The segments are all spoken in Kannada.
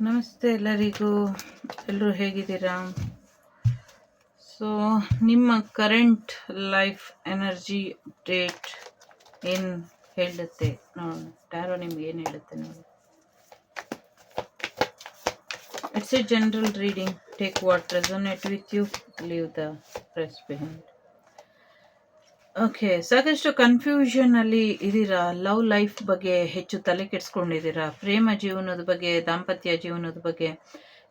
ನಮಸ್ತೆ ಎಲ್ಲರಿಗೂ. ಎಲ್ಲರೂ ಹೇಗಿದ್ದೀರಾ? ಸೊ ನಿಮ್ಮ ಕರೆಂಟ್ ಲೈಫ್ ಎನರ್ಜಿ ಅಪ್ಡೇಟ್ ಏನು ಹೇಳುತ್ತೆ? ನೋಡೋಣ. ಟ್ಯಾರೋ ನಿಮ್ಗೆ ಏನು ಹೇಳುತ್ತೆ ನೋಡಿ. It's a general reading take what resonate with you leave the press behind okay ಸಾಕಷ್ಟು ಕನ್ಫ್ಯೂಷನ್ ಅಲ್ಲಿ ಇದೀರಾ ಲವ್ ಲೈಫ್ ಬಗ್ಗೆ ಹೆಚ್ಚು ತಲೆ ಕೆಡ್ಸ್ಕೊಂಡಿದ್ದೀರಾ? ಪ್ರೇಮ ಜೀವನದ ಬಗ್ಗೆ, ದಾಂಪತ್ಯ ಜೀವನದ ಬಗ್ಗೆ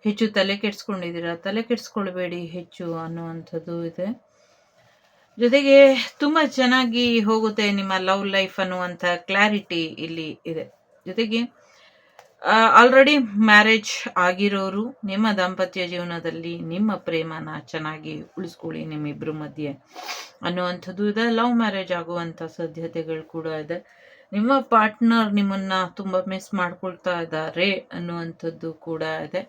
ಹೆಚ್ಚು ತಲೆ ಕೆಡ್ಸ್ಕೊಂಡಿದ್ದೀರಾ? ತಲೆ ಕೆಡ್ಸ್ಕೊಳ್ಬೇಡಿ ಹೆಚ್ಚು ಅನ್ನುವಂಥದ್ದು ಇದೆ. ಜೊತೆಗೆ ತುಂಬ ಚೆನ್ನಾಗಿ ಹೋಗುತ್ತೆ ನಿಮ್ಮ ಲವ್ ಲೈಫ್ ಅನ್ನುವಂಥ ಕ್ಲಾರಿಟಿ ಇಲ್ಲಿ ಇದೆ. ಜೊತೆಗೆ ಆಲ್ರೆಡಿ ಮ್ಯಾರೇಜ್ ಆಗಿರೋರು ನಿಮ್ಮ ದಾಂಪತ್ಯ ಜೀವನದಲ್ಲಿ ನಿಮ್ಮ ಪ್ರೇಮನ ಚೆನ್ನಾಗಿ ಉಳಿಸ್ಕೊಳ್ಳಿ ನಿಮ್ಮಿಬ್ಬರ ಮಧ್ಯೆ ಅನ್ನುವಂಥದ್ದು ಇದೆ. ಲವ್ ಮ್ಯಾರೇಜ್ ಆಗುವಂಥ ಸಾಧ್ಯತೆಗಳು ಕೂಡ ಇದೆ. ನಿಮ್ಮ ಪಾರ್ಟ್ನರ್ ನಿಮ್ಮನ್ನ ತುಂಬ ಮಿಸ್ ಮಾಡ್ಕೊಳ್ತಾ ಇದ್ದಾರೆ ಅನ್ನುವಂಥದ್ದು ಕೂಡ ಇದೆ.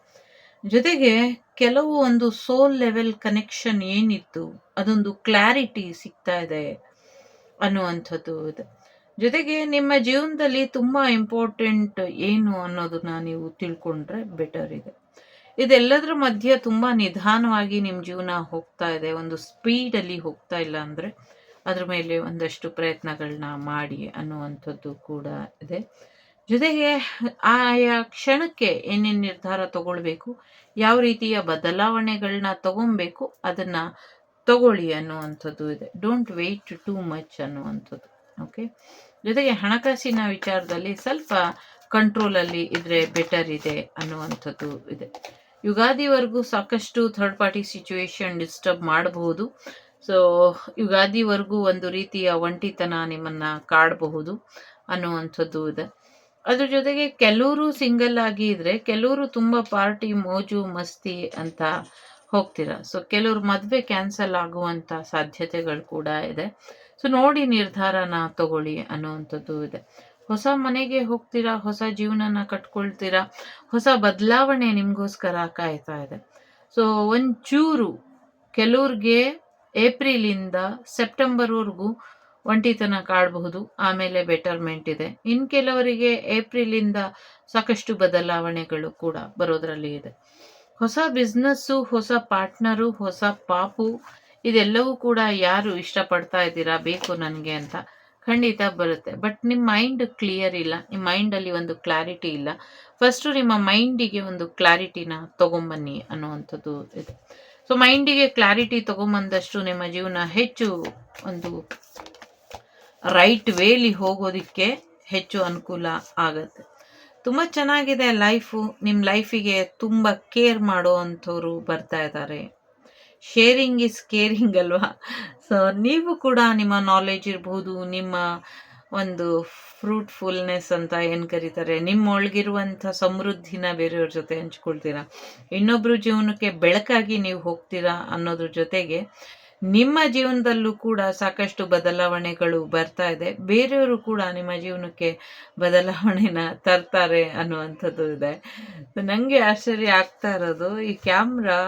ಜೊತೆಗೆ ಕೆಲವು ಒಂದು ಸೋಲ್ ಲೆವೆಲ್ ಕನೆಕ್ಷನ್ ಏನಿತ್ತು ಅದೊಂದು ಕ್ಲಾರಿಟಿ ಸಿಗ್ತಾ ಇದೆ ಅನ್ನುವಂಥದ್ದು ಇದೆ. ಜೊತೆಗೆ ನಿಮ್ಮ ಜೀವನದಲ್ಲಿ ತುಂಬ ಇಂಪಾರ್ಟೆಂಟ್ ಏನು ಅನ್ನೋದನ್ನ ನೀವು ತಿಳ್ಕೊಂಡ್ರೆ ಬೆಟರ್ ಇದೆ. ಇದೆಲ್ಲದರ ಮಧ್ಯೆ ತುಂಬ ನಿಧಾನವಾಗಿ ನಿಮ್ಮ ಜೀವನ ಹೋಗ್ತಾ ಇದೆ. ಒಂದು ಸ್ಪೀಡಲ್ಲಿ ಹೋಗ್ತಾ ಇಲ್ಲ ಅಂದರೆ ಅದ್ರ ಮೇಲೆ ಒಂದಷ್ಟು ಪ್ರಯತ್ನಗಳನ್ನ ಮಾಡಿ ಅನ್ನುವಂಥದ್ದು ಕೂಡ ಇದೆ. ಜೊತೆಗೆ ಆಯಾ ಕ್ಷಣಕ್ಕೆ ಏನೇನು ನಿರ್ಧಾರ ತಗೊಳ್ಬೇಕು, ಯಾವ ರೀತಿಯ ಬದಲಾವಣೆಗಳನ್ನ ತಗೊಬೇಕು, ಅದನ್ನು ತಗೊಳ್ಳಿ ಅನ್ನುವಂಥದ್ದು ಇದೆ. ಡೋಂಟ್ ವೆಯ್ಟ್ ಟೂ ಮಚ್ ಅನ್ನುವಂಥದ್ದು. ಓಕೆ ಜೊತೆಗೆ ಹಣಕಾಸಿನ ವಿಚಾರದಲ್ಲಿ ಸ್ವಲ್ಪ ಕಂಟ್ರೋಲಲ್ಲಿ ಇದ್ರೆ ಬೆಟರ್ ಇದೆ ಅನ್ನುವಂಥದ್ದು ಇದೆ. ಯುಗಾದಿವರೆಗೂ ಸಾಕಷ್ಟು ಥರ್ಡ್ ಪಾರ್ಟಿ ಸಿಚುವೇಶನ್ ಡಿಸ್ಟರ್ಬ್ ಮಾಡಬಹುದು. ಸೊ ಯುಗಾದಿವರೆಗೂ ಒಂದು ರೀತಿಯ ಒಂಟಿತನ ನಿಮ್ಮನ್ನ ಕಾಡಬಹುದು ಅನ್ನುವಂಥದ್ದು ಇದೆ. ಅದ್ರ ಜೊತೆಗೆ ಕೆಲವರು ಸಿಂಗಲ್ ಆಗಿ ಇದ್ರೆ ಕೆಲವರು ತುಂಬ ಪಾರ್ಟಿ ಮೋಜು, ಮಸ್ತಿ ಅಂತ ಹೋಗ್ತೀರಾ. ಸೊ ಕೆಲವರು ಮದುವೆ ಕ್ಯಾನ್ಸಲ್ ಆಗುವಂಥ ಸಾಧ್ಯತೆಗಳು ಕೂಡ ಇದೆ. ಸೊ ನೋಡಿ ನಿರ್ಧಾರನ ತಗೊಳ್ಳಿ ಅನ್ನುವಂಥದ್ದು ಇದೆ. ಹೊಸ ಮನೆಗೆ ಹೋಗ್ತೀರಾ? ಹೊಸ ಜೀವನನ ಕಟ್ಕೊಳ್ತೀರಾ? ಹೊಸ ಬದಲಾವಣೆ ನಿಮಗೋಸ್ಕರ ಕಾಯ್ತಾ ಇದೆ. ಸೊ ಒಂಚೂರು ಕೆಲವ್ರಿಗೆ ಏಪ್ರಿಲಿಂದ ಸೆಪ್ಟೆಂಬರ್ವರೆಗೂ ಒಂಟಿತನ ಕಾಡಬಹುದು, ಆಮೇಲೆ ಬೆಟರ್ಮೆಂಟ್ ಇದೆ. ಇನ್ನು ಕೆಲವರಿಗೆ ಏಪ್ರಿಲಿಂದ ಸಾಕಷ್ಟು ಬದಲಾವಣೆಗಳು ಕೂಡ ಬರೋದ್ರಲ್ಲಿ ಇದೆ. ಹೊಸ ಬಿಸ್ನೆಸ್ಸು, ಹೊಸ ಪಾರ್ಟ್ನರು, ಹೊಸ ಪಾಪು ಇದೆಲ್ಲವೂ ಕೂಡ ಯಾರು ಇಷ್ಟಪಡ್ತಾ ಇದ್ದೀರಾ? ಬೇಕು ನನಗೆ ಅಂತ. ಖಂಡಿತ ಬರುತ್ತೆ. ಬಟ್ ನಿಮ್ಮ ಮೈಂಡ್ ಕ್ಲಿಯರ್ ಇಲ್ಲ. ನಿಮ್ಮ ಮೈಂಡಲ್ಲಿ ಒಂದು ಕ್ಲಾರಿಟಿ ಇಲ್ಲ. ಫಸ್ಟು ನಿಮ್ಮ ಮೈಂಡಿಗೆ ಒಂದು ಕ್ಲಾರಿಟಿನ ತೊಗೊಂಬನ್ನಿ ಅನ್ನುವಂಥದ್ದು ಇದೆ. ಸೊ, ಮೈಂಡಿಗೆ ಕ್ಲಾರಿಟಿ ತೊಗೊಂಬಂದಷ್ಟು ನಿಮ್ಮ ಜೀವನ ಹೆಚ್ಚು ಒಂದು ರೈಟ್ ವೇಲಿ ಹೋಗೋದಕ್ಕೆ ಹೆಚ್ಚು ಅನುಕೂಲ ಆಗುತ್ತೆ. ತುಂಬ ಚೆನ್ನಾಗಿದೆ ಲೈಫು. ನಿಮ್ಮ ಲೈಫಿಗೆ ತುಂಬ ಕೇರ್ ಮಾಡೋ ಅಂಥವ್ರು ಬರ್ತಾ ಇದ್ದಾರೆ. ಶೇರಿಂಗ್ ಇಸ್ ಕೇರಿಂಗ್ ಅಲ್ವಾ? ಸೊ ನೀವು ಕೂಡ ನಿಮ್ಮ ನಾಲೆಜ್ ಇರ್ಬೋದು, ನಿಮ್ಮ ಒಂದು ಫ್ರೂಟ್ಫುಲ್ನೆಸ್ ಅಂತ ಏನು ಕರೀತಾರೆ? ನಿಮ್ಮ ಒಳಗಿರುವಂಥ ಸಮೃದ್ಧಿನ ಬೇರೆಯವ್ರ ಜೊತೆ ಹಂಚ್ಕೊಳ್ತೀರಾ? ಇನ್ನೊಬ್ಬರು ಜೀವನಕ್ಕೆ ಬೆಳಕಾಗಿ ನೀವು ಹೋಗ್ತೀರಾ ಅನ್ನೋದ್ರ ಜೊತೆಗೆ ನಿಮ್ಮ ಜೀವನದಲ್ಲೂ ಕೂಡ ಸಾಕಷ್ಟು ಬದಲಾವಣೆಗಳು ಬರ್ತಾ ಇದೆ. ಬೇರೆಯವರು ಕೂಡ ನಿಮ್ಮ ಜೀವನಕ್ಕೆ ಬದಲಾವಣೆನ ತರ್ತಾರೆ ಅನ್ನುವಂಥದ್ದು ಇದೆ. ನನಗೆ ಆಶ್ಚರ್ಯ ಆಗ್ತಾ ಇರೋದು, ಈ ಕ್ಯಾಮ್ರಾ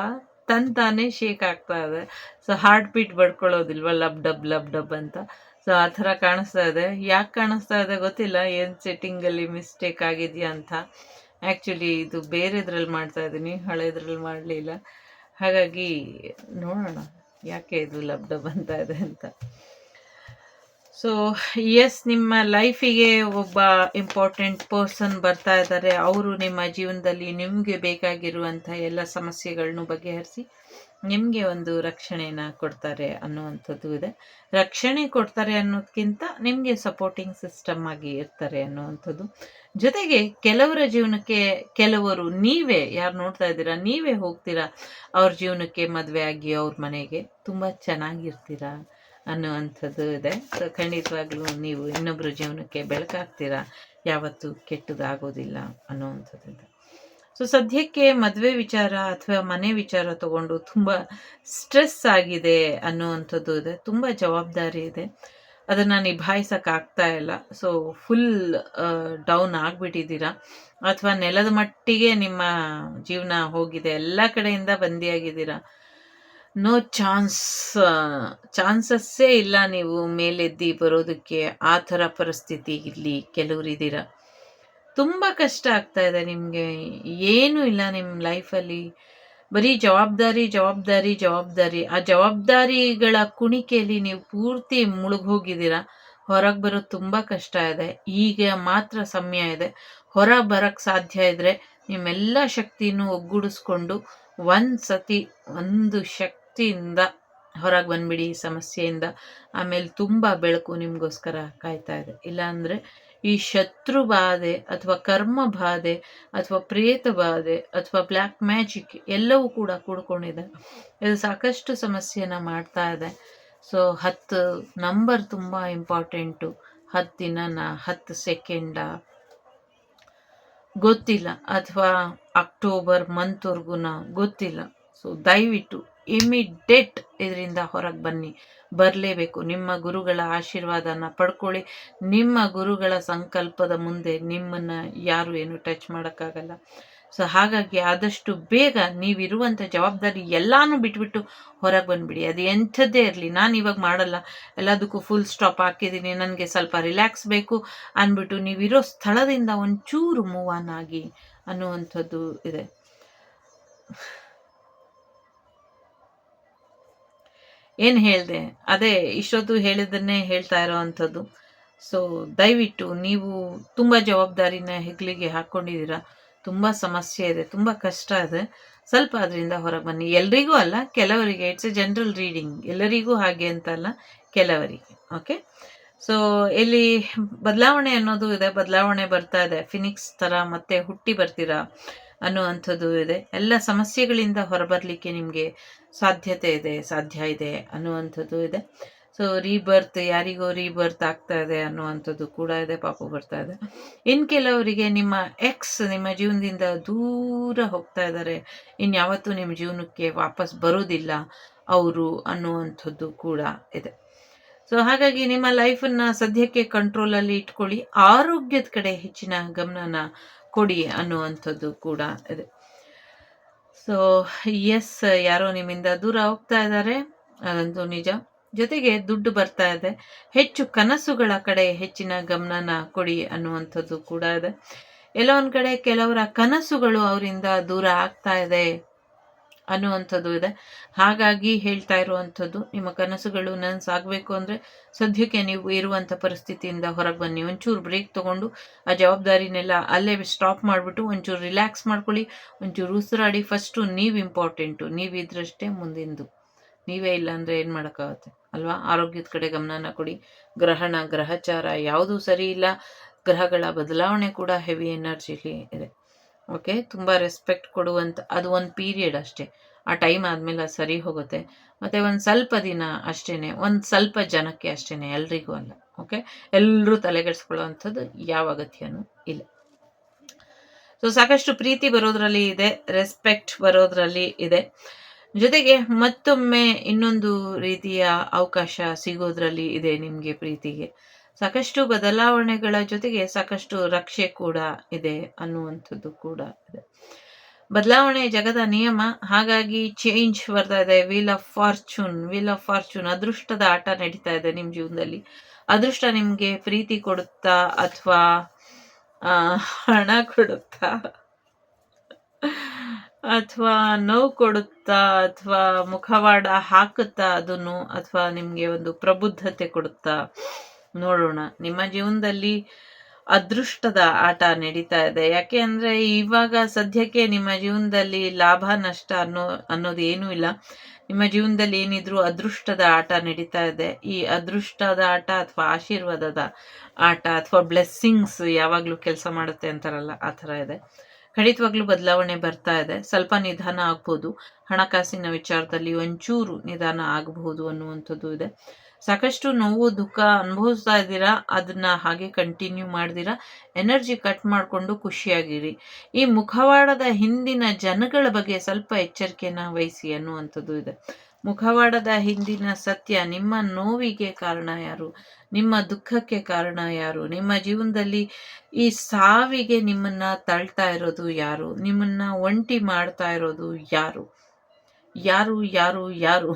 ತನ್ ತಾನೇ ಶೇಕ್ ಆಗ್ತಾ ಇದೆ. ಸೊ ಹಾರ್ಟ್ ಬೀಟ್ ಬಡ್ಕೊಳ್ಳೋದಿಲ್ವ? ಲಬ್, ಡಬ್ ಲಬ್, ಡಬ್ ಅಂತ. ಸೊ ಆ ಥರ ಕಾಣಿಸ್ತಾ ಇದೆ. ಯಾಕೆ ಕಾಣಿಸ್ತಾ ಇದೆ ಗೊತ್ತಿಲ್ಲ. ಏನು ಸೆಟ್ಟಿಂಗಲ್ಲಿ ಮಿಸ್ಟೇಕ್ ಆಗಿದೆಯಾ ಅಂತ. ಆ್ಯಕ್ಚುಲಿ ಇದು ಬೇರೆದ್ರಲ್ಲಿ ಮಾಡ್ತಾ ಇದ್ದೀನಿ ಹಳೆದ್ರಲ್ಲಿ ಮಾಡಲಿಲ್ಲ. ಹಾಗಾಗಿ, ನೋಡೋಣ. ಯಾಕೆ ಇದು ಲಬ್, ಡಬ್ ಅಂತ ಇದೆ ಅಂತ. ಸೊ ಎಸ್ ನಿಮ್ಮ ಲೈಫಿಗೆ ಒಬ್ಬ ಇಂಪಾರ್ಟೆಂಟ್ ಪರ್ಸನ್ ಬರ್ತಾ ಇದ್ದಾರೆ. ಅವರು ನಿಮ್ಮ ಜೀವನದಲ್ಲಿ ನಿಮಗೆ ಬೇಕಾಗಿರುವಂಥ ಎಲ್ಲ ಸಮಸ್ಯೆಗಳನ್ನು ಬಗೆಹರಿಸಿ ನಿಮಗೆ ಒಂದು ರಕ್ಷಣೆಯನ್ನು ಕೊಡ್ತಾರೆ ಅನ್ನುವಂಥದ್ದು ಇದೆ. ರಕ್ಷಣೆ ಕೊಡ್ತಾರೆ ಅನ್ನೋದಕ್ಕಿಂತ ನಿಮಗೆ ಸಪೋರ್ಟಿಂಗ್ ಸಿಸ್ಟಮ್ ಆಗಿ ಇರ್ತಾರೆ ಅನ್ನುವಂಥದ್ದು. ಜೊತೆಗೆ ಕೆಲವರ ಜೀವನಕ್ಕೆ ಕೆಲವರು ನೀವೇ, ಯಾರು ನೋಡ್ತಾ ಇದ್ದೀರಾ, ನೀವೇ ಹೋಗ್ತೀರಾ ಅವ್ರ ಜೀವನಕ್ಕೆ ಮದುವೆ ಆಗಿ ಅವ್ರ ಮನೆಗೆ. ತುಂಬ ಚೆನ್ನಾಗಿರ್ತೀರಾ. ಅನ್ನುವಂಥದ್ದು ಇದೆ. ಸೊ, ಖಂಡಿತವಾಗ್ಲೂ ನೀವು ಇನ್ನೊಬ್ಬರ ಜೀವನಕ್ಕೆ ಬೆಳಕಾಗ್ತೀರಾ? ಯಾವತ್ತೂ ಕೆಟ್ಟದಾಗೋದಿಲ್ಲ ಅನ್ನುವಂಥದ್ದು ಸೊ ಸದ್ಯಕ್ಕೆ ಮದುವೆ ವಿಚಾರ ಅಥವಾ ಮನೆ ವಿಚಾರ ತಗೊಂಡು ತುಂಬ ಸ್ಟ್ರೆಸ್ ಆಗಿದೆ ಅನ್ನುವಂಥದ್ದು ಇದೆ. ತುಂಬ ಜವಾಬ್ದಾರಿ ಇದೆ. ಅದನ್ನು ನಿಭಾಯಿಸೋಕ್ಕಾಗ್ತಾ ಇಲ್ಲ. ಸೊ ಫುಲ್ ಡೌನ್ ಆಗಿಬಿಟ್ಟಿದ್ದೀರಾ? ಅಥವಾ ನೆಲದ ಮಟ್ಟಿಗೆ ನಿಮ್ಮ ಜೀವನ ಹೋಗಿದೆ? ಎಲ್ಲ ಕಡೆಯಿಂದ ಬಂದಿಯಾಗಿದ್ದೀರಾ? ನೋ ಚಾನ್ಸ್, ಚಾನ್ಸಸ್ಸೇ ಇಲ್ಲ ನೀವು ಮೇಲೆದ್ದಿ ಬರೋದಕ್ಕೆ. ಆ ಥರ ಪರಿಸ್ಥಿತಿ ಇಲ್ಲಿ ಕೆಲವರಿದ್ದೀರ. ತುಂಬ ಕಷ್ಟ ಆಗ್ತಾ ಇದೆ ನಿಮಗೆ. ಏನೂ ಇಲ್ಲ ನಿಮ್ಮ ಲೈಫಲ್ಲಿ. ಬರೀ ಜವಾಬ್ದಾರಿ ಜವಾಬ್ದಾರಿ ಜವಾಬ್ದಾರಿ. ಆ ಜವಾಬ್ದಾರಿಗಳ ಕುಣಿಕೆಯಲ್ಲಿ ನೀವು ಪೂರ್ತಿ ಮುಳುಗೋಗಿದ್ದೀರ ಹೊರಗೆ ಬರೋದು ತುಂಬ ಕಷ್ಟ ಇದೆ. ಈಗ ಮಾತ್ರ ಸಮಯ ಇದೆ. ಹೊರ ಬರಕ್ಕೆ ಸಾಧ್ಯ ಇದ್ರೆ ನಿಮ್ಮೆಲ್ಲ ಶಕ್ತಿನೂ ಒಗ್ಗೂಡಿಸ್ಕೊಂಡು ಒಂದು ಸತಿ ಒಂದು ಶಕ್ತಿಯಿಂದ ಹೊರಗೆ ಬಂದ್ಬಿಡಿ ಈ ಸಮಸ್ಯೆಯಿಂದ. ಆಮೇಲೆ ತುಂಬ ಬೆಳಕು ನಿಮಗೋಸ್ಕರ ಕಾಯ್ತಾ ಇದೆ ಇಲ್ಲಾಂದರೆ ಈ ಶತ್ರು ಬಾಧೆ ಅಥವಾ ಕರ್ಮ ಬಾಧೆ ಅಥವಾ ಪ್ರೇತ ಬಾಧೆ ಅಥವಾ ಬ್ಲ್ಯಾಕ್ ಮ್ಯಾಜಿಕ್ ಎಲ್ಲವೂ ಕೂಡ ಕೂಡ್ಕೊಂಡಿದೆ. ಇದು ಸಾಕಷ್ಟು ಸಮಸ್ಯೆನ ಮಾಡ್ತಾ ಇದೆ. ಸೊ ಹತ್ತು ನಂಬರ್ ತುಂಬ ಇಂಪಾರ್ಟೆಂಟು. ಹತ್ತು ದಿನನ, ಹತ್ತು ಸೆಕೆಂಡ ಗೊತ್ತಿಲ್ಲ ಅಥವಾ ಅಕ್ಟೋಬರ್ ಮಂತ್ವರ್ಗುನ ಗೊತ್ತಿಲ್ಲ. ಸೊ ದಯವಿಟ್ಟು ಇಮಿಡಿಯೇಟ್ ಇದರಿಂದ ಹೊರಗೆ ಬನ್ನಿ. ಬರಲೇಬೇಕು. ನಿಮ್ಮ ಗುರುಗಳ ಆಶೀರ್ವಾದನ ಪಡ್ಕೊಳ್ಳಿ. ನಿಮ್ಮ ಗುರುಗಳ ಸಂಕಲ್ಪದ ಮುಂದೆ ನಿಮ್ಮನ್ನು ಯಾರು ಏನು ಟಚ್ ಮಾಡೋಕ್ಕಾಗಲ್ಲ. ಸೊ ಹಾಗಾಗಿ ಆದಷ್ಟು ಬೇಗ ನೀವಿರುವಂಥ ಜವಾಬ್ದಾರಿ ಎಲ್ಲಾನು ಬಿಟ್ಬಿಟ್ಟು ಹೊರಗೆ ಬಂದುಬಿಡಿ. ಅದು ಎಂಥದ್ದೇ ಇರಲಿ. ನಾನು ಇವಾಗ ಮಾಡಲ್ಲ. ಎಲ್ಲದಕ್ಕೂ ಫುಲ್ ಸ್ಟಾಪ್ ಹಾಕಿದ್ದೀನಿ ನನಗೆ ಸ್ವಲ್ಪ ರಿಲ್ಯಾಕ್ಸ್ ಬೇಕು ಅಂದ್ಬಿಟ್ಟು ನೀವಿರೋ ಸ್ಥಳದಿಂದ ಒಂಚೂರು ಮೂವ್ ಆನ್ ಆಗಿ ಅನ್ನುವಂಥದ್ದು ಇದೆ. ಏನು ಹೇಳಿದೆ? ಅದೇ ಇಷ್ಟೊತ್ತು ಹೇಳಿದ್ದನ್ನೇ ಹೇಳ್ತಾ ಇರೋವಂಥದ್ದು ಸೊ ದಯವಿಟ್ಟು ನೀವು ತುಂಬ ಜವಾಬ್ದಾರಿನ ಹೆಗ್ಲಿಗೆ ಹಾಕ್ಕೊಂಡಿದ್ದೀರಾ ತುಂಬ ಸಮಸ್ಯೆ ಇದೆ, ತುಂಬ ಕಷ್ಟ ಇದೆ. ಸ್ವಲ್ಪ ಅದರಿಂದ ಹೊರಗೆ ಬನ್ನಿ. ಎಲ್ರಿಗೂ ಅಲ್ಲ, ಕೆಲವರಿಗೆ. ಇಟ್ಸ್ ಎ ಜನರಲ್ ರೀಡಿಂಗ್ ಎಲ್ಲರಿಗೂ ಹಾಗೆ ಅಂತಲ್ಲ ಕೆಲವರಿಗೆ. ಓಕೆ ಸೊ ಇಲ್ಲಿ ಬದಲಾವಣೆ ಅನ್ನೋದು ಇದೆ. ಬದಲಾವಣೆ ಬರ್ತಾ ಇದೆ. ಫಿನಿಕ್ಸ್ ಥರ ಮತ್ತೆ ಹುಟ್ಟಿ ಬರ್ತೀರಾ ಅನ್ನುವಂಥದ್ದು ಇದೆ. ಎಲ್ಲ ಸಮಸ್ಯೆಗಳಿಂದ ಹೊರಬರಲಿಕ್ಕೆ ನಿಮಗೆ ಸಾಧ್ಯತೆ ಇದೆ, ಸಾಧ್ಯ ಇದೆ ಅನ್ನುವಂಥದ್ದು ಇದೆ. ಸೊ ರೀಬರ್ತ್ ಯಾರಿಗೋ ರೀಬರ್ತ್ ಆಗ್ತಾ ಇದೆ ಅನ್ನುವಂಥದ್ದು ಕೂಡ ಇದೆ, ಪಾಪ ಬರ್ತಾ ಇದೆ. ಇನ್ ಕೆಲವರಿಗೆ ನಿಮ್ಮ ಎಕ್ಸ್ ನಿಮ್ಮ ಜೀವನದಿಂದ ದೂರ ಹೋಗ್ತಾ ಇದ್ದಾರೆ. ಇನ್ಯಾವತ್ತೂ ನಿಮ್ಮ ಜೀವನಕ್ಕೆ ವಾಪಸ್ ಬರೋದಿಲ್ಲ ಅವರು ಅನ್ನುವಂಥದ್ದು ಕೂಡ ಇದೆ. ಸೊ ಹಾಗಾಗಿ ನಿಮ್ಮ ಲೈಫನ್ನು ಸದ್ಯಕ್ಕೆ ಕಂಟ್ರೋಲಲ್ಲಿ ಇಟ್ಕೊಳ್ಳಿ, ಆರೋಗ್ಯದ ಕಡೆ ಹೆಚ್ಚಿನ ಗಮನನ ಕೊಡಿ ಅನ್ನುವಂಥದ್ದು ಕೂಡ ಇದೆ. ಸೊ ಎಸ್ ಯಾರೋ ನಿಮ್ಮಿಂದ ದೂರ ಹೋಗ್ತಾ ಇದ್ದಾರೆ. ಅದಂತೂ ನಿಜ. ಜೊತೆಗೆ ದುಡ್ಡು ಬರ್ತಾ ಇದೆ. ಹೆಚ್ಚು ಕನಸುಗಳ ಕಡೆ ಹೆಚ್ಚಿನ ಗಮನನ ಕೊಡಿ ಅನ್ನುವಂಥದ್ದು ಕೂಡ ಇದೆ. ಎಲ್ಲೋ ಕಡೆ ಕೆಲವರ ಕನಸುಗಳು ಅವರಿಂದ ದೂರ ಆಗ್ತಾ ಇದೆ ಅನ್ನುವಂಥದ್ದು ಇದೆ. ಹಾಗಾಗಿ ಹೇಳ್ತಾ ಇರುವಂಥದ್ದು, ನಿಮ್ಮ ಕನಸುಗಳು ನನಸಾಗಬೇಕು ಅಂದರೆ ಸದ್ಯಕ್ಕೆ ನೀವು ಇರುವಂಥ ಪರಿಸ್ಥಿತಿಯಿಂದ ಹೊರಗೆ ಬನ್ನಿ. ಒಂಚೂರು ಬ್ರೇಕ್ ತೊಗೊಂಡು ಆ ಜವಾಬ್ದಾರಿನೆಲ್ಲ ಅಲ್ಲೇ ಸ್ಟಾಪ್ ಮಾಡಿಬಿಟ್ಟು ಒಂಚೂರು ರಿಲ್ಯಾಕ್ಸ್ ಮಾಡ್ಕೊಳ್ಳಿ. ಒಂಚೂರು ಉಸಿರಾಡಿ. ಫಸ್ಟು ನೀವು ಇಂಪಾರ್ಟೆಂಟು ನೀವಿದ್ರಷ್ಟೇ ಮುಂದಿಂದು. ನೀವೇ ಇಲ್ಲ ಅಂದರೆ ಏನು ಮಾಡೋಕ್ಕಾಗುತ್ತೆ? ಅಲ್ವಾ? ಆರೋಗ್ಯದ ಕಡೆ ಗಮನನ ಕೊಡಿ. ಗ್ರಹಣ, ಗ್ರಹಚಾರ ಯಾವುದೂ ಸರಿ ಇಲ್ಲ. ಗ್ರಹಗಳ ಬದಲಾವಣೆ ಕೂಡ ಹೆವಿ ಎನರ್ಜಿಲಿ ಇದೆ. ಓಕೆ ತುಂಬ ರೆಸ್ಪೆಕ್ಟ್ ಕೊಡುವಂಥ ಅದು ಒಂದು ಪೀರಿಯಡ್ ಅಷ್ಟೇ. ಆ ಟೈಮ್ ಆದಮೇಲೆ ಸರಿ ಹೋಗುತ್ತೆ. ಮತ್ತು ಒಂದು ಸ್ವಲ್ಪ ದಿನ ಅಷ್ಟೇ ಒಂದು ಸ್ವಲ್ಪ ಜನಕ್ಕೆ ಅಷ್ಟೇ ಎಲ್ರಿಗೂ ಅಲ್ಲ. ಓಕೆ ಎಲ್ಲರೂ ತಲೆಗೆಡ್ಸ್ಕೊಳ್ಳೋವಂಥದ್ದು ಯಾವ ಅಗತ್ಯನೂ ಇಲ್ಲ. ಸೊ ಸಾಕಷ್ಟು ಪ್ರೀತಿ ಬರೋದ್ರಲ್ಲಿ ಇದೆ ರೆಸ್ಪೆಕ್ಟ್ ಬರೋದ್ರಲ್ಲಿ ಇದೆ. ಜೊತೆಗೆ ಮತ್ತೊಮ್ಮೆ ಇನ್ನೊಂದು ರೀತಿಯ ಅವಕಾಶ ಸಿಗೋದ್ರಲ್ಲಿ ಇದೆ ನಿಮಗೆ ಪ್ರೀತಿಗೆ. ಸಾಕಷ್ಟು ಬದಲಾವಣೆಗಳ ಜೊತೆಗೆ ಸಾಕಷ್ಟು ರಕ್ಷೆ ಕೂಡ ಇದೆ ಅನ್ನುವಂಥದ್ದು ಕೂಡ ಇದೆ. ಬದಲಾವಣೆ ಜಗದ ನಿಯಮ, ಹಾಗಾಗಿ ಚೇಂಜ್ ಬರ್ತಾ ಇದೆ. Wheel of fortune wheel of fortune ಅದೃಷ್ಟದ ಆಟ ನಡೀತಾ ಇದೆ ನಿಮ್ಮ ಜೀವನದಲ್ಲಿ. ಅದೃಷ್ಟ ನಿಮಗೆ ಪ್ರೀತಿ ಕೊಡುತ್ತಾ ಅಥವಾ ಹಣ ಕೊಡುತ್ತಾ? ಅಥವಾ ನೋವು ಕೊಡುತ್ತಾ ಅಥವಾ ಮುಖವಾಡ ಹಾಕುತ್ತಾ ಅದನ್ನು ಅಥವಾ ನಿಮಗೆ ಒಂದು ಪ್ರಬುದ್ಧತೆ ಕೊಡುತ್ತಾ? ನೋಡೋಣ. ನಿಮ್ಮ ಜೀವನದಲ್ಲಿ ಅದೃಷ್ಟದ ಆಟ ನಡೀತಾ ಇದೆ. ಯಾಕೆ ಅಂದ್ರೆ ಇವಾಗ ಸದ್ಯಕ್ಕೆ ನಿಮ್ಮ ಜೀವನದಲ್ಲಿ ಲಾಭ, ನಷ್ಟ ಅನ್ನೋ, ಅನ್ನೋದು ಏನೂ ಇಲ್ಲ. ನಿಮ್ಮ ಜೀವನದಲ್ಲಿ ಏನಿದ್ರು ಅದೃಷ್ಟದ ಆಟ ನಡೀತಾ ಇದೆ. ಈ ಅದೃಷ್ಟದ ಆಟ ಅಥವಾ ಆಶೀರ್ವಾದದ ಆಟ ಅಥವಾ ಬ್ಲೆಸ್ಸಿಂಗ್ಸ್ ಯಾವಾಗಲೂ ಕೆಲಸ ಮಾಡುತ್ತೆ ಅಂತಾರಲ್ಲ, ಆ ಥರ ಇದೆ. ಖಂಡಿತವಾಗ್ಲೂ ಬದಲಾವಣೆ ಬರ್ತಾ ಇದೆ. ಸ್ವಲ್ಪ ನಿಧಾನ ಆಗ್ಬೋದು. ಹಣಕಾಸಿನ ವಿಚಾರದಲ್ಲಿ ಒಂಚೂರು ನಿಧಾನ ಆಗಬಹುದು ಅನ್ನುವಂಥದ್ದು ಇದೆ. ಸಾಕಷ್ಟು ನೋವು, ದುಃಖ ಅನುಭವಿಸ್ತಾ ಇದ್ದೀರಾ? ಅದನ್ನ ಹಾಗೆ ಕಂಟಿನ್ಯೂ ಮಾಡ್ದಿರಾ? ಎನರ್ಜಿ ಕಟ್ ಮಾಡಿಕೊಂಡು ಖುಷಿಯಾಗಿರಿ. ಈ ಮುಖವಾಡದ ಹಿಂದಿನ ಜನಗಳ ಬಗ್ಗೆ ಸ್ವಲ್ಪ ಎಚ್ಚರಿಕೆನ ವಹಿಸಿ ಅನ್ನುವಂಥದ್ದು ಇದೆ. ಮುಖವಾಡದ ಹಿಂದಿನ ಸತ್ಯ ನಿಮ್ಮ ನೋವಿಗೆ ಕಾರಣ ಯಾರು? ನಿಮ್ಮ ದುಃಖಕ್ಕೆ ಕಾರಣ ಯಾರು? ನಿಮ್ಮ ಜೀವನದಲ್ಲಿ ಈ ಸಾವಿಗೆ ನಿಮ್ಮನ್ನ ತಳ್ತಾ ಇರೋದು ಯಾರು? ನಿಮ್ಮನ್ನ ಒಂಟಿ ಮಾಡ್ತಾ ಇರೋದು ಯಾರು? ಯಾರು ಯಾರು ಯಾರು?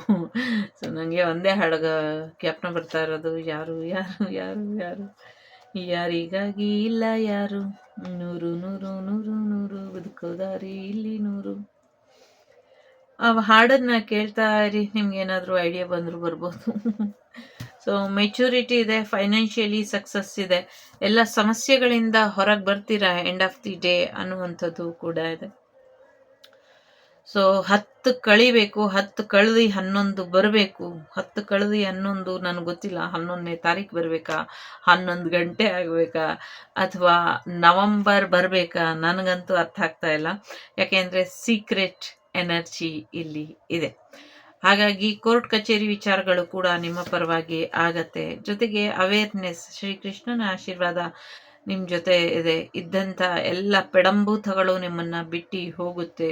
ಸೊ ನನಗೆ ಒಂದೇ ಹಡಗ ಜ್ಞಾಪನ ಬರ್ತಾ ಇರೋದು ಯಾರು ಯಾರು ಯಾರು ಯಾರು? ಯಾರಿಗಾಗಿ ಇಲ್ಲ ಯಾರು? ನೂರು ನೂರು ನೂರು ನೂರು ಬದುಕೋದಾರಿ ಇಲ್ಲಿ ನೂರು. ಹಾಡನ್ನ ಕೇಳ್ತಾ ಇರಿ ನಿಮ್ಗೆ ಏನಾದರೂ ಐಡಿಯಾ ಬಂದರೂ ಬರ್ಬೋದು. ಸೊ ಮೆಚುರಿಟಿ ಇದೆ ಫೈನಾನ್ಷಿಯಲಿ ಸಕ್ಸಸ್ ಇದೆ. ಎಲ್ಲ ಸಮಸ್ಯೆಗಳಿಂದ ಹೊರಗೆ ಬರ್ತೀರಾ ಎಂಡ್ ಆಫ್ ದಿ ಡೇ ಅನ್ನುವಂಥದ್ದು ಕೂಡ ಇದೆ. ಸೊ ಹತ್ತು ಕಳಿಬೇಕು, ಹತ್ತು ಕಳೆದಿ ಹನ್ನೊಂದು ಬರಬೇಕು. ಹತ್ತು ಕಳೆದಿ ಹನ್ನೊಂದು ನನಗೆ ಗೊತ್ತಿಲ್ಲ, ಹನ್ನೊಂದನೇ ತಾರೀಕು ಬರಬೇಕಾ, ಹನ್ನೊಂದು ಗಂಟೆ ಆಗಬೇಕಾ, ಅಥವಾ ನವಂಬರ್ ಬರಬೇಕಾ, ನನಗಂತೂ ಅರ್ಥ ಆಗ್ತಾ ಇಲ್ಲ. ಯಾಕೆಂದರೆ ಸೀಕ್ರೆಟ್ ಎನರ್ಜಿ ಇಲ್ಲಿ ಇದೆ. ಹಾಗಾಗಿ ಕೋರ್ಟ್ ಕಚೇರಿ ವಿಚಾರಗಳು ಕೂಡ ನಿಮ್ಮ ಪರವಾಗಿ ಆಗತ್ತೆ. ಜೊತೆಗೆ ಅವೇರ್ನೆಸ್ ಶ್ರೀಕೃಷ್ಣನ ಆಶೀರ್ವಾದ ನಿಮ್ಮ ಜೊತೆ ಇದೆ. ಇದ್ದಂಥ ಎಲ್ಲ ಪೆಡಂಬೂತಗಳು ನಿಮ್ಮನ್ನು ಬಿಟ್ಟು ಹೋಗುತ್ತೆ.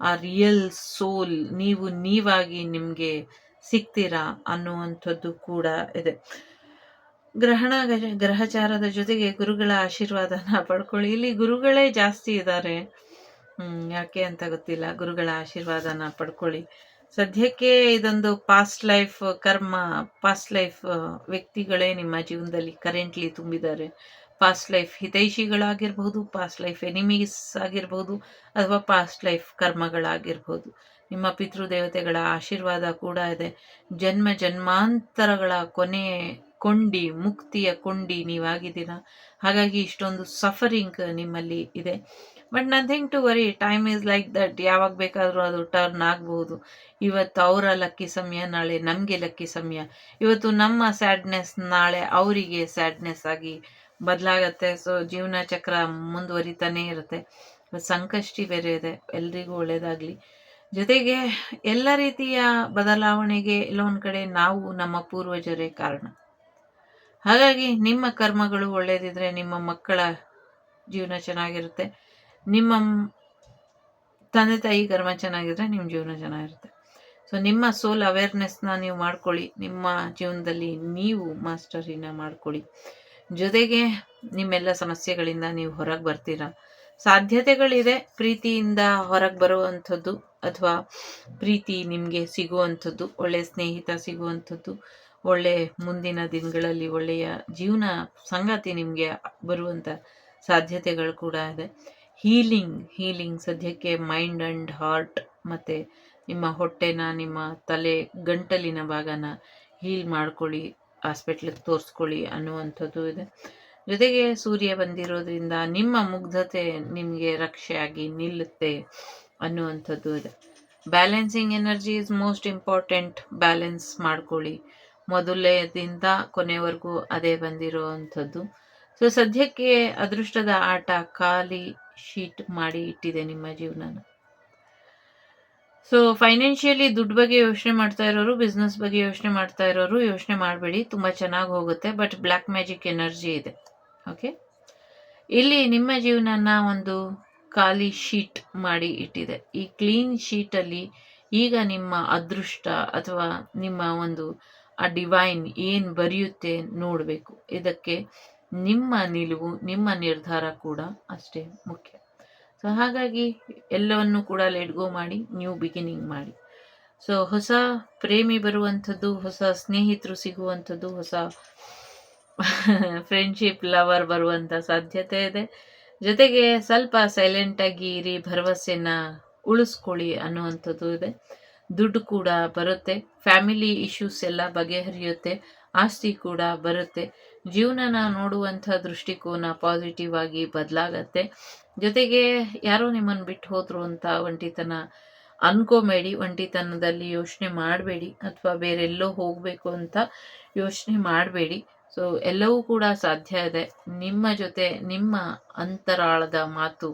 ಆ ರಿಯಲ್ ಸೋಲ್ ನೀವು ನೀವಾಗಿ ನಿಮಗೆ ಸಿಗ್ತೀರಾ ಅನ್ನುವಂಥದ್ದು ಕೂಡ ಇದೆ. ಗ್ರಹಣ, ಗ್ರಹಚಾರದ ಜೊತೆಗೆ ಗುರುಗಳ ಆಶೀರ್ವಾದನ ಪಡ್ಕೊಳ್ಳಿ. ಇಲ್ಲಿ ಗುರುಗಳೇ ಜಾಸ್ತಿ ಇದ್ದಾರೆ. ಯಾಕೆ ಅಂತ ಗೊತ್ತಿಲ್ಲ. ಗುರುಗಳ ಆಶೀರ್ವಾದನ ಪಡ್ಕೊಳ್ಳಿ. ಸದ್ಯಕ್ಕೆ ಇದೊಂದು ಪಾಸ್ಟ್ ಲೈಫ್ ಕರ್ಮ ಪಾಸ್ಟ್ ಲೈಫ್ ವ್ಯಕ್ತಿಗಳೇ ನಿಮ್ಮ ಜೀವನದಲ್ಲಿ ಕರೆಂಟ್ಲಿ ತುಂಬಿದ್ದಾರೆ. ಪಾಸ್ಟ್ ಲೈಫ್ ಹಿತೈಷಿಗಳಾಗಿರ್ಬೋದು ಪಾಸ್ಟ್ ಲೈಫ್ ಎನಿಮೀಸ್ ಆಗಿರ್ಬೋದು, ಅಥವಾ ಪಾಸ್ಟ್ ಲೈಫ್ ಕರ್ಮಗಳಾಗಿರ್ಬೋದು. ನಿಮ್ಮ ಪಿತೃದೇವತೆಗಳ ಆಶೀರ್ವಾದ ಕೂಡ ಇದೆ. ಜನ್ಮ ಜನ್ಮಾಂತರಗಳ ಕೊನೆ ಕೊಂಡಿ, ಮುಕ್ತಿಯ ಕೊಂಡಿ ನೀವಾಗಿದ್ದೀರಾ? ಹಾಗಾಗಿ ಇಷ್ಟೊಂದು ಸಫರಿಂಗ್ ನಿಮ್ಮಲ್ಲಿ ಇದೆ. But nothing to worry time is like that ಯಾವಾಗ ಬೇಕಾದರೂ ಅದು ಟರ್ನ್ ಆಗ್ಬೋದು. ಇವತ್ತು ಅವರ ಲಕ್ಕಿ ಸಮಯ, ನಾಳೆ ನಮಗೆ ಲಕ್ಕಿ ಸಮಯ. ಇವತ್ತು ನಮ್ಮ ಸ್ಯಾಡ್ನೆಸ್ ನಾಳೆ ಅವರಿಗೆ ಸ್ಯಾಡ್ನೆಸ್ ಆಗಿ ಬದಲಾಗತ್ತೆ. ಸೊ ಜೀವನ ಚಕ್ರ ಮುಂದುವರಿತಾನೇ ಇರುತ್ತೆ. ಸಂಕಷ್ಟಿ ಬೇರೆ ಇದೆ. ಎಲ್ರಿಗೂ ಒಳ್ಳೇದಾಗಲಿ. ಜೊತೆಗೆ ಎಲ್ಲ ರೀತಿಯ ಬದಲಾವಣೆಗೆ ಎಲ್ಲೊಂದು ಕಡೆ ನಾವು ನಮ್ಮ ಪೂರ್ವಜರೇ ಕಾರಣ. ಹಾಗಾಗಿ ನಿಮ್ಮ ಕರ್ಮಗಳು ಒಳ್ಳೇದಿದ್ರೆ ನಿಮ್ಮ ಮಕ್ಕಳ ಜೀವನ ಚೆನ್ನಾಗಿರುತ್ತೆ. ನಿಮ್ಮ ತಂದೆ ತಾಯಿ ಕರ್ಮ ಚೆನ್ನಾಗಿದ್ರೆ ನಿಮ್ಮ ಜೀವನ ಚೆನ್ನಾಗಿರುತ್ತೆ. ಸೊ ನಿಮ್ಮ ಸೋಲ್ ಅವೇರ್ನೆಸ್ನ ನೀವು ಮಾಡ್ಕೊಳ್ಳಿ. ನಿಮ್ಮ ಜೀವನದಲ್ಲಿ ನೀವು ಮಾಸ್ಟರಿನ ಮಾಡ್ಕೊಳ್ಳಿ. ಜೊತೆಗೆ ನಿಮ್ಮೆಲ್ಲ ಸಮಸ್ಯೆಗಳಿಂದ ನೀವು ಹೊರಗೆ ಬರ್ತೀರಾ? ಸಾಧ್ಯತೆಗಳಿದೆ ಪ್ರೀತಿಯಿಂದ ಹೊರಗೆ ಬರುವಂಥದ್ದು ಅಥವಾ ಪ್ರೀತಿ ನಿಮಗೆ ಸಿಗುವಂಥದ್ದು ಒಳ್ಳೆಯ ಸ್ನೇಹಿತ ಸಿಗುವಂಥದ್ದು, ಒಳ್ಳೆ ಮುಂದಿನ ದಿನಗಳಲ್ಲಿ ಒಳ್ಳೆಯ ಜೀವನ ಸಂಗಾತಿ ನಿಮಗೆ ಬರುವಂಥ ಸಾಧ್ಯತೆಗಳು ಕೂಡ ಇದೆ. ಹೀಲಿಂಗ್ ಹೀಲಿಂಗ್ ಸದ್ಯಕ್ಕೆ ಮೈಂಡ್ ಆ್ಯಂಡ್ ಹಾರ್ಟ್ ಮತ್ತು ನಿಮ್ಮ ಹೊಟ್ಟೆನ, ನಿಮ್ಮ ತಲೆ ಗಂಟಲಿನ ಭಾಗನ ಹೀಲ್ ಮಾಡ್ಕೊಳ್ಳಿ, ಹಾಸ್ಪಿಟ್ಲಿಗೆ ತೋರಿಸ್ಕೊಳ್ಳಿ ಅನ್ನುವಂಥದ್ದು ಇದೆ. ಜೊತೆಗೆ ಸೂರ್ಯ ಬಂದಿರೋದ್ರಿಂದ ನಿಮ್ಮ ಮುಗ್ಧತೆ ನಿಮಗೆ ರಕ್ಷೆಯಾಗಿ ನಿಲ್ಲುತ್ತೆ ಅನ್ನುವಂಥದ್ದು ಇದೆ. Balancing energy is most important. Balance ಮಾಡ್ಕೊಳ್ಳಿ. ಮೊದಲನೇದಿಂದ ಕೊನೆವರೆಗೂ ಅದೇ ಬಂದಿರೋ ಅಂಥದ್ದು ಸೊ ಸದ್ಯಕ್ಕೆ ಅದೃಷ್ಟದ ಆಟ ಖಾಲಿ ಶೀಟ್ ಮಾಡಿ ಇಟ್ಟಿದೆ ನಿಮ್ಮ ಜೀವನನ. ಸೊ ಫೈನಾನ್ಷಿಯಲಿ ದುಡ್ಡು ಬಗ್ಗೆ ಯೋಚನೆ ಮಾಡ್ತಾ ಇರೋರು ಬಿಸ್ನೆಸ್ ಬಗ್ಗೆ ಯೋಚನೆ ಮಾಡ್ತಾ ಇರೋರು ಯೋಚನೆ ಮಾಡಬೇಡಿ, ತುಂಬ ಚೆನ್ನಾಗಿ ಹೋಗುತ್ತೆ ಬಟ್ ಬ್ಲ್ಯಾಕ್ ಮ್ಯಾಜಿಕ್ ಎನರ್ಜಿ ಇದೆ. ಓಕೆ ಇಲ್ಲಿ ನಿಮ್ಮ ಜೀವನನ ಒಂದು ಖಾಲಿ ಶೀಟ್ ಮಾಡಿ ಇಟ್ಟಿದೆ. ಈ ಕ್ಲೀನ್ ಶೀಟಲ್ಲಿ ಈಗ ನಿಮ್ಮ ಅದೃಷ್ಟ ಅಥವಾ ನಿಮ್ಮ ಒಂದು ಆ ಡಿವೈನ್ ಏನು ಬರೆಯುತ್ತೆ ನೋಡಬೇಕು. ಇದಕ್ಕೆ ನಿಮ್ಮ ನಿಲುವು, ನಿಮ್ಮ ನಿರ್ಧಾರ ಕೂಡ ಅಷ್ಟೇ ಮುಖ್ಯ. ಸೊ ಹಾಗಾಗಿ ಎಲ್ಲವನ್ನು ಕೂಡ ಲೆಟ್ ಗೋ ಮಾಡಿ ನ್ಯೂ ಬಿಗಿನಿಂಗ್ ಮಾಡಿ. ಸೊ ಹೊಸ ಪ್ರೇಮಿ ಬರುವಂಥದ್ದು, ಹೊಸ ಸ್ನೇಹಿತರು ಸಿಗುವಂಥದ್ದು, ಹೊಸ ಫ್ರೆಂಡ್ಶಿಪ್ ಲವರ್ ಬರುವಂಥ ಸಾಧ್ಯತೆ ಇದೆ. ಜೊತೆಗೆ ಸ್ವಲ್ಪ ಸೈಲೆಂಟಾಗಿ ಇರಿ, ಭರವಸೆನ ಉಳಿಸ್ಕೊಳ್ಳಿ ಅನ್ನುವಂಥದ್ದು ಇದೆ. ದುಡ್ಡು ಕೂಡ ಬರುತ್ತೆ. ಫ್ಯಾಮಿಲಿ ಇಶ್ಯೂಸ್ ಎಲ್ಲ ಬಗೆಹರಿಯುತ್ತೆ. ಆಸ್ತಿ ಕೂಡ ಬರುತ್ತೆ. ಜೀವನನ ನೋಡುವಂಥ ದೃಷ್ಟಿಕೋನ ಪಾಸಿಟಿವ್ ಆಗಿ ಬದಲಾಗತ್ತೆ. ಜೊತೆಗೆ ಯಾರೋ ನಿಮ್ಮನ್ನು ಬಿಟ್ಟು ಹೋದ್ರು ಅಂತ ಒಂಟಿತನ ಅನ್ಕೋಬೇಡಿ, ಒಂಟಿತನದಲ್ಲಿ ಯೋಚನೆ ಮಾಡಬೇಡಿ ಅಥವಾ ಬೇರೆಲ್ಲೋ ಹೋಗಬೇಕು ಅಂತ ಯೋಚನೆ ಮಾಡಬೇಡಿ. ಸೊ ಎಲ್ಲವೂ ಕೂಡ ಸಾಧ್ಯ ಇದೆ. ನಿಮ್ಮ ಜೊತೆ ನಿಮ್ಮ ಅಂತರಾಳದ ಮಾತು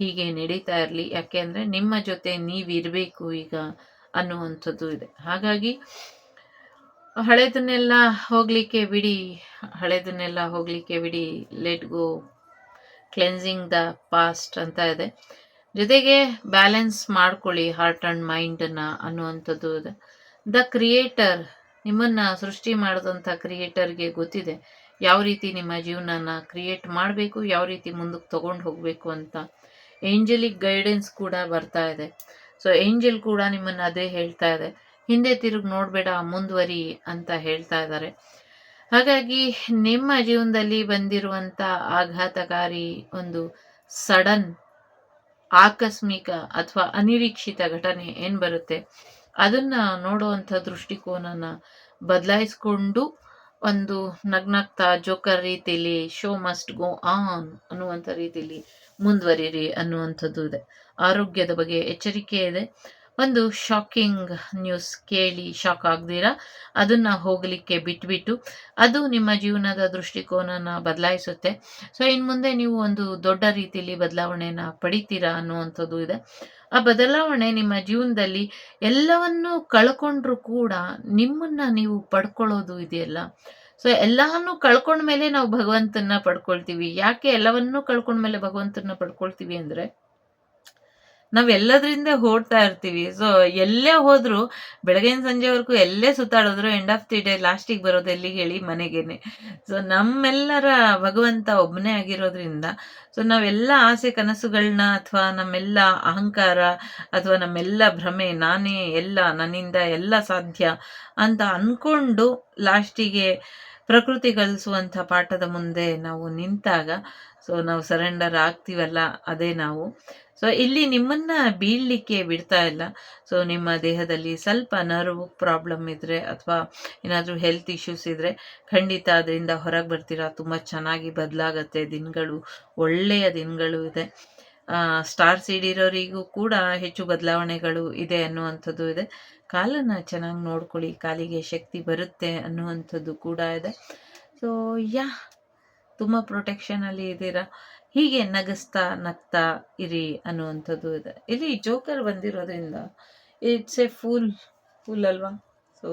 ಹೀಗೆ ನಡೀತಾ ಇರಲಿ. ಯಾಕೆಂದರೆ ನಿಮ್ಮ ಜೊತೆ ನೀವಿರಬೇಕು ಈಗ ಅನ್ನುವಂಥದ್ದು ಇದೆ. ಹಾಗಾಗಿ ಹಳೆದನ್ನೆಲ್ಲ ಹೋಗಲಿಕ್ಕೆ ಬಿಡಿ, ಹಳೆದನ್ನೆಲ್ಲ ಹೋಗಲಿಕ್ಕೆ ಬಿಡಿ let go cleansing the past ಅಂತ ಇದೆ. ಜೊತೆಗೆ ಬ್ಯಾಲೆನ್ಸ್ ಮಾಡ್ಕೊಳ್ಳಿ ಹಾರ್ಟ್ ಆ್ಯಂಡ್ ಮೈಂಡನ್ನು ಅನ್ನುವಂಥದ್ದು ಇದೆ. ದ ಕ್ರಿಯೇಟರ್ ನಿಮ್ಮನ್ನು ಸೃಷ್ಟಿ ಮಾಡಿದಂಥ ಕ್ರಿಯೇಟರ್ಗೆ ಗೊತ್ತಿದೆ ಯಾವ ರೀತಿ ನಿಮ್ಮ ಜೀವನನ ಕ್ರಿಯೇಟ್ ಮಾಡಬೇಕು, ಯಾವ ರೀತಿ ಮುಂದಕ್ಕೆ ತೊಗೊಂಡು ಹೋಗಬೇಕು ಅಂತ. ಏಂಜಲಿಕ್ ಗೈಡೆನ್ಸ್ ಕೂಡ ಬರ್ತಾ ಇದೆ. ಸೊ ಏಂಜಲ್ ಕೂಡ ನಿಮ್ಮನ್ನು ಅದೇ ಹೇಳ್ತಾ ಇದೆ. ಹಿಂದೆ ತಿರುಗಿ ನೋಡಬೇಡ, ಮುಂದುವರಿ ಅಂತ ಹೇಳ್ತಾ ಇದ್ದಾರೆ. ಹಾಗಾಗಿ ನಿಮ್ಮ ಜೀವನದಲ್ಲಿ ಬಂದಿರುವಂಥ ಆಘಾತಕಾರಿ ಒಂದು ಸಡನ್ ಆಕಸ್ಮಿಕ ಅಥವಾ ಅನಿರೀಕ್ಷಿತ ಘಟನೆ ಏನು ಬರುತ್ತೆ? ಅದನ್ನ ನೋಡುವಂಥ ದೃಷ್ಟಿಕೋನನ ಬದಲಾಯಿಸ್ಕೊಂಡು ಒಂದು ನಗ್ನಗ್ತಾ ಜೋಕರ್ ರೀತಿಲಿ, ಶೋ ಮಸ್ಟ್ ಗೋ ಆನ್ ಅನ್ನುವಂಥ ರೀತಿಯಲ್ಲಿ ಮುಂದುವರಿರಿ ಅನ್ನುವಂಥದ್ದು ಇದೆ. ಆರೋಗ್ಯದ ಬಗ್ಗೆ ಎಚ್ಚರಿಕೆ ಇದೆ. ಒಂದು ಶಾಕಿಂಗ್ ನ್ಯೂಸ್ ಕೇಳಿ ಶಾಕ್ ಆಗದಿರ? ಅದನ್ನ ಹೋಗಲಿಕ್ಕೆ ಬಿಟ್ಬಿಟ್ಟು ಅದು ನಿಮ್ಮ ಜೀವನದ ದೃಷ್ಟಿಕೋನನ ಬದಲಾಯಿಸುತ್ತೆ. ಸೊ ಇನ್ ಮುಂದೆ ನೀವು ಒಂದು ದೊಡ್ಡ ರೀತಿಯಲ್ಲಿ ಬದಲಾವಣೆನ ಪಡಿತೀರಾ ಅನ್ನುವಂಥದ್ದು ಇದೆ. ಆ ಬದಲಾವಣೆ ನಿಮ್ಮ ಜೀವನದಲ್ಲಿ ಎಲ್ಲವನ್ನೂ ಕಳ್ಕೊಂಡ್ರು ಕೂಡ ನಿಮ್ಮನ್ನ ನೀವು ಪಡ್ಕೊಳ್ಳೋದು ಇದೆಯಲ್ಲ. ಸೊ ಎಲ್ಲಾನು ಕಳ್ಕೊಂಡ್ಮೇಲೆ ನಾವು ಭಗವಂತನ ಪಡ್ಕೊಳ್ತೀವಿ. ಯಾಕೆ ಎಲ್ಲವನ್ನೂ ಕಳ್ಕೊಂಡ್ಮೇಲೆ ಭಗವಂತನ ಪಡ್ಕೊಳ್ತೀವಿ ಅಂದ್ರೆ ನಾವೆಲ್ಲದರಿಂದ ಓಡ್ತಾ ಇರ್ತೀವಿ. ಸೊ ಎಲ್ಲೇ ಹೋದ್ರು ಬೆಳಗಿನ ಸಂಜೆವರೆಗೂ ಎಲ್ಲೇ ಸುತ್ತಾಡಿದ್ರು ಎಂಡ್ ಆಫ್ ದಿ ಡೇ ಲಾಸ್ಟಿಗೆ ಬರೋದು ಎಲ್ಲಿಗೆ ಹೇಳಿ ಮನೆಗೇನೆ. ಸೊ ನಮ್ಮೆಲ್ಲರ ಭಗವಂತ ಒಬ್ಬನೇ ಆಗಿರೋದ್ರಿಂದ ಸೊ ನಾವೆಲ್ಲ ಆಸೆ ಕನಸುಗಳನ್ನ ಅಥವಾ ನಮ್ಮೆಲ್ಲ ಅಹಂಕಾರ ಅಥವಾ ನಮ್ಮೆಲ್ಲ ಭ್ರಮೆ, ನಾನೇ ಎಲ್ಲ ನನ್ನಿಂದ ಎಲ್ಲ ಸಾಧ್ಯ ಅಂತ ಅನ್ಕೊಂಡು ಲಾಸ್ಟಿಗೆ ಪ್ರಕೃತಿ ಕಲಿಸುವಂಥ ಪಾಠದ ಮುಂದೆ ನಾವು ನಿಂತಾಗ ಸೊ ನಾವು ಸರೆಂಡರ್ ಆಗ್ತೀವಲ್ಲ, ಅದೇ ನಾವು. ಸೊ ಇಲ್ಲಿ ನಿಮ್ಮನ್ನ ಬೀಳಲಿಕ್ಕೆ ಬಿಡ್ತಾ ಇಲ್ಲ. ಸೊ ನಿಮ್ಮ ದೇಹದಲ್ಲಿ ಸ್ವಲ್ಪ ನರ್ವ್ ಪ್ರಾಬ್ಲಮ್ ಇದ್ರೆ ಅಥವಾ ಏನಾದರೂ ಹೆಲ್ತ್ ಇಶ್ಯೂಸ್ ಇದ್ರೆ ಖಂಡಿತ ಅದರಿಂದ ಹೊರಗೆ ಬರ್ತೀರಾ? ತುಂಬ ಚೆನ್ನಾಗಿ ಬದಲಾಗತ್ತೆ, ದಿನಗಳು ಒಳ್ಳೆಯ ದಿನಗಳು ಇದೆ. ಸ್ಟಾರ್ ಸೀಡ್ ಇರೋರಿಗೂ ಕೂಡ ಹೆಚ್ಚು ಬದಲಾವಣೆಗಳು ಇದೆ ಅನ್ನುವಂಥದ್ದು ಇದೆ. ಕಾಲನ್ನ ಚೆನ್ನಾಗಿ ನೋಡ್ಕೊಳ್ಳಿ, ಕಾಲಿಗೆ ಶಕ್ತಿ ಬರುತ್ತೆ ಅನ್ನುವಂಥದ್ದು ಕೂಡ ಇದೆ. ಸೊ ಯಾ, ತುಂಬ ಪ್ರೊಟೆಕ್ಷನಲ್ಲಿ ಇದ್ದೀರಾ? ಹೀಗೆ ನಗಸ್ತಾ ನಗ್ತಾ ಇರಿ ಅನ್ನುವಂಥದ್ದು ಇದೆ. ಇಲ್ಲಿ ಜೋಕರ್ ಬಂದಿರೋದ್ರಿಂದ ಇಟ್ಸ್ ಎ ಫುಲ್ ಫುಲ್ ಅಲ್ವಾ? ಸೊ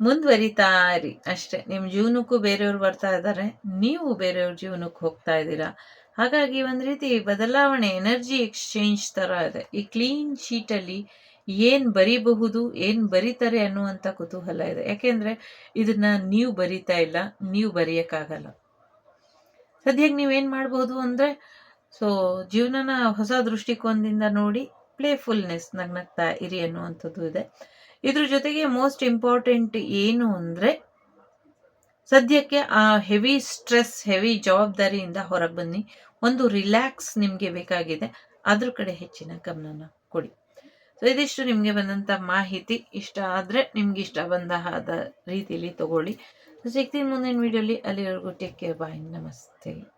ಮುಂದುವರಿತಾ ಇರಿ. ಅಷ್ಟೇ ನಿಮ್ಮ ಜೀವನಕ್ಕೂ ಬೇರೆಯವ್ರು ಬರ್ತಾ ಇದ್ದಾರೆ, ನೀವು ಬೇರೆಯವ್ರ ಜೀವನಕ್ಕೆ ಹೋಗ್ತಾ ಇದ್ದೀರಾ? ಹಾಗಾಗಿ ಒಂದು ರೀತಿ ಬದಲಾವಣೆ ಎನರ್ಜಿ ಎಕ್ಸ್ಚೇಂಜ್ ಥರ ಇದೆ. ಈ ಕ್ಲೀನ್ ಶೀಟಲ್ಲಿ ಏನು ಬರಿಬಹುದು, ಏನು ಬರೀತಾರೆ ಅನ್ನುವಂಥ ಕುತೂಹಲ ಇದೆ. ಯಾಕೆಂದರೆ ಇದನ್ನ ನೀವು ಬರಿತಾ ಇಲ್ಲ, ನೀವು ಬರೆಯೋಕ್ಕಾಗಲ್ಲ. ಸದ್ಯಕ್ಕೆ ನೀವೇನು ಮಾಡ್ಬೋದು ಅಂದರೆ ಸೊ ಜೀವನನ ಹೊಸ ದೃಷ್ಟಿಕೋನದಿಂದ ನೋಡಿ ಪ್ಲೇಫುಲ್ನೆಸ್ ನಗ್ನಗ್ತಾ ಇರಿ ಅನ್ನುವಂಥದ್ದು ಇದೆ. ಇದ್ರ ಜೊತೆಗೆ ಮೋಸ್ಟ್ ಇಂಪಾರ್ಟೆಂಟ್ ಏನು ಅಂದರೆ ಸದ್ಯಕ್ಕೆ ಆ ಹೆವಿ ಸ್ಟ್ರೆಸ್ ಹೆವಿ ಜವಾಬ್ದಾರಿಯಿಂದ ಹೊರಗೆ ಬನ್ನಿ. ಒಂದು ರಿಲ್ಯಾಕ್ಸ್ ನಿಮಗೆ ಬೇಕಾಗಿದೆ. ಅದ್ರ ಕಡೆ ಹೆಚ್ಚಿನ ಗಮನನ ಕೊಡಿ. ಸೊ ಇದಿಷ್ಟು ನಿಮಗೆ ಬಂದಂಥ ಮಾಹಿತಿ. ಇಷ್ಟ ಆದರೆ ನಿಮ್ಗೆ ಇಷ್ಟ ಬಂದ ರೀತಿಯಲ್ಲಿ ತಗೊಳ್ಳಿ. ಸಿಗ್ತೀನಿ ಮುಂದಿನ ವಿಡಿಯೋಲಿ ಅಲ್ಲಿವರೆಗೂ ಟೇಕ್ ಕೇರ್ ಬಾಯ್ ನಮಸ್ತೆ.